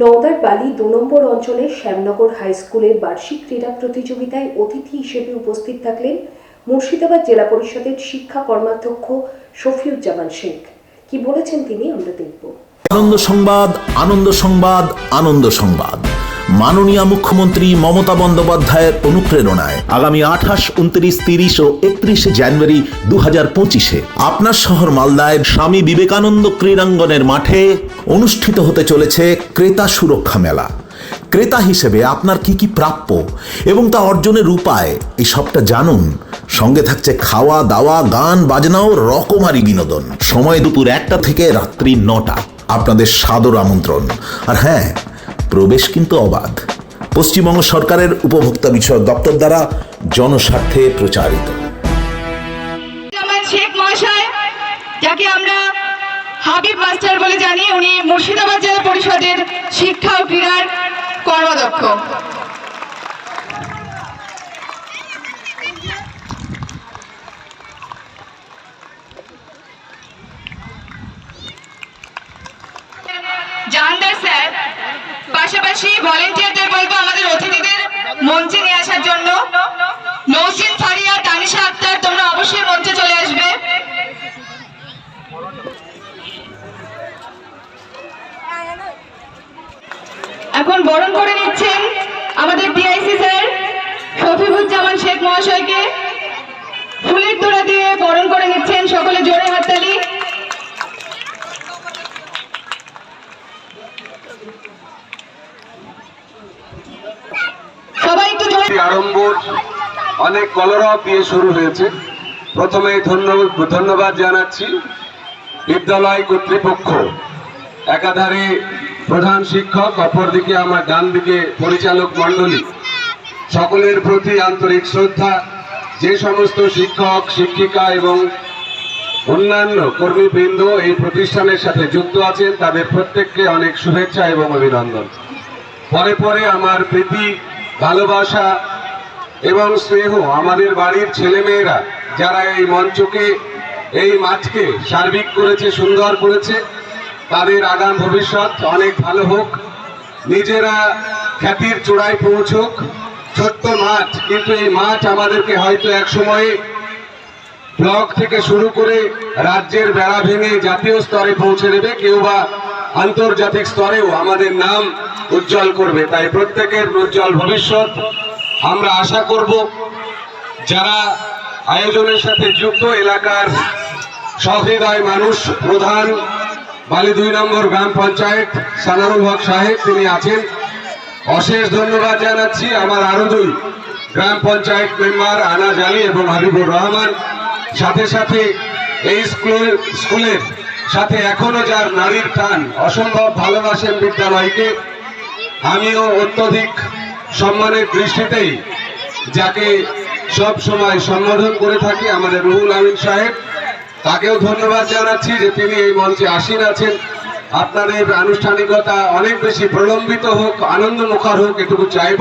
নওদার বালি দু নম্বর অঞ্চলের শ্যামনগর হাই স্কুলের বার্ষিক ক্রীড়া প্রতিযোগিতায় অতিথি হিসেবে উপস্থিত থাকলেন মুর্শিদাবাদ জেলা পরিষদের শিক্ষা কর্মাধ্যক্ষ শফিউজ্জামান শেখ। কি বলেছেন তিনি আমরা দেখব। আনন্দ সংবাদ আনন্দ সংবাদ আনন্দ সংবাদ। মাননীয় মুখ্যমন্ত্রী মমতা বন্দ্যোপাধ্যায়ের অনুপ্রেরণায় আগামী আঠাশ, উনত্রিশ, তিরিশ ও একত্রিশে জানুয়ারি দু পঁচিশে আপনার শহর মালদায় স্বামী বিবেকানন্দ ক্রীড়াঙ্গনের মাঠে অনুষ্ঠিত হতে চলেছে ক্রেতা সুরক্ষা মেলা। ক্রেতা হিসেবে আপনার কি কি প্রাপ্য এবং তা অর্জনের উপায়, এই সবটা জানুন। সঙ্গে থাকছে খাওয়া, দাওয়া, গান বাজনাও রকমারি বিনোদন। সময় দুপুর একটা থেকে রাত্রি নটা। আপনাদের সাদর আমন্ত্রণ। আর হ্যাঁ প্রবেশ কিন্তু অবাধ। পশ্চিমবঙ্গ সরকারের উপভোক্তা বিষয়ক দপ্তর দ্বারা জনস্বার্থে প্রচারিত। শেখ মহাশয়, যাকে আমরা হাবিব মাস্টার বলে জানি, উনি মুর্শিদাবাদ জেলা পরিষদের শিক্ষা ও ক্রীড়ার কর্মদক্ষ জাহানদার স্যার পাশাপাশি ভলেন্টিয়ারদের বলব আমাদের অতিথিদের মঞ্চে নিয়ে আসার জন্য। নৌসিন ফারিয়া, তানিশা আক্তার, তোমরা অবশ্যই মঞ্চে চলে আসবে। এখন বরণ করে নিচ্ছেন আমাদের ডিআইসি স্যার একটু আরম্ভ, অনেক কলরব দিয়ে শুরু হয়েছে। প্রথমে ধন্যবাদ ধন্যবাদ জানাচ্ছি বিদ্যালয় কর্তৃপক্ষ। একাধারে প্রধান শিক্ষক, অপরদিকে আমার ডান দিকে পরিচালক মণ্ডলী। সকলের প্রতি আন্তরিক শ্রদ্ধা। যে সমস্ত শিক্ষক, শিক্ষিকা এবং অন্যান্য কর্মীবৃন্দ এই প্রতিষ্ঠানের সাথে যুক্ত আছেন, তাদের প্রত্যেককে অনেক শুভেচ্ছা এবং অভিনন্দন। পরে পরে আমার প্রীতি ভালোবাসা এবং স্নেহ আমাদের বাড়ির ছেলেমেয়েরা যারা এই মঞ্চকে, এই মাঠকে সার্বিক করেছে, সুন্দর করেছে, তাদের আগাম ভবিষ্যৎ অনেক ভালো হোক। নিজেরা খ্যাতির চূড়ায় পৌঁছুক। ছোট্ট মাঠ, কিন্তু এই মাঠ আমাদেরকে হয়তো এক সময়ে ব্লক থেকে শুরু করে রাজ্যের বেড়া ভেঙে জাতীয় স্তরে পৌঁছে দেবে। কেউ বা আন্তর্জাতিক স্তরেও আমাদের নাম উজ্জ্বল করবে। তাই প্রত্যেকের উজ্জ্বল ভবিষ্যৎ আমরা আশা করব যারা আয়োজনের সাথে যুক্ত এলাকার সহৃদয় মানুষ, প্রধান বালি দুই নম্বর গ্রাম পঞ্চায়েত সানারুল হক সাহেব তিনি আছেন। অশেষ ধন্যবাদ জানাচ্ছি আমার আরও দুই গ্রাম পঞ্চায়েত মেম্বার আনাজ আলী এবং হাবিবুর রহমান। সাথে সাথে এই স্কুলের স্কুলের সাথে এখনও যার নারীর টান অসম্ভব ভালোবাসেন বিদ্যালয়কে, আমিও অত্যধিক সম্মানের দৃষ্টিতেই যাকে সব সময় সম্বোধন করে থাকি আমাদের রুহুল আমিন সাহেব। তাকেও ধন্যবাদ জানাচ্ছি যে তিনি এই মঞ্চে আসীন আছেন। আপনাদের আনুষ্ঠানিকতা অনেক বেশি প্রলম্বিত হোক, আনন্দমুখর হোক, এটুকু চাইব।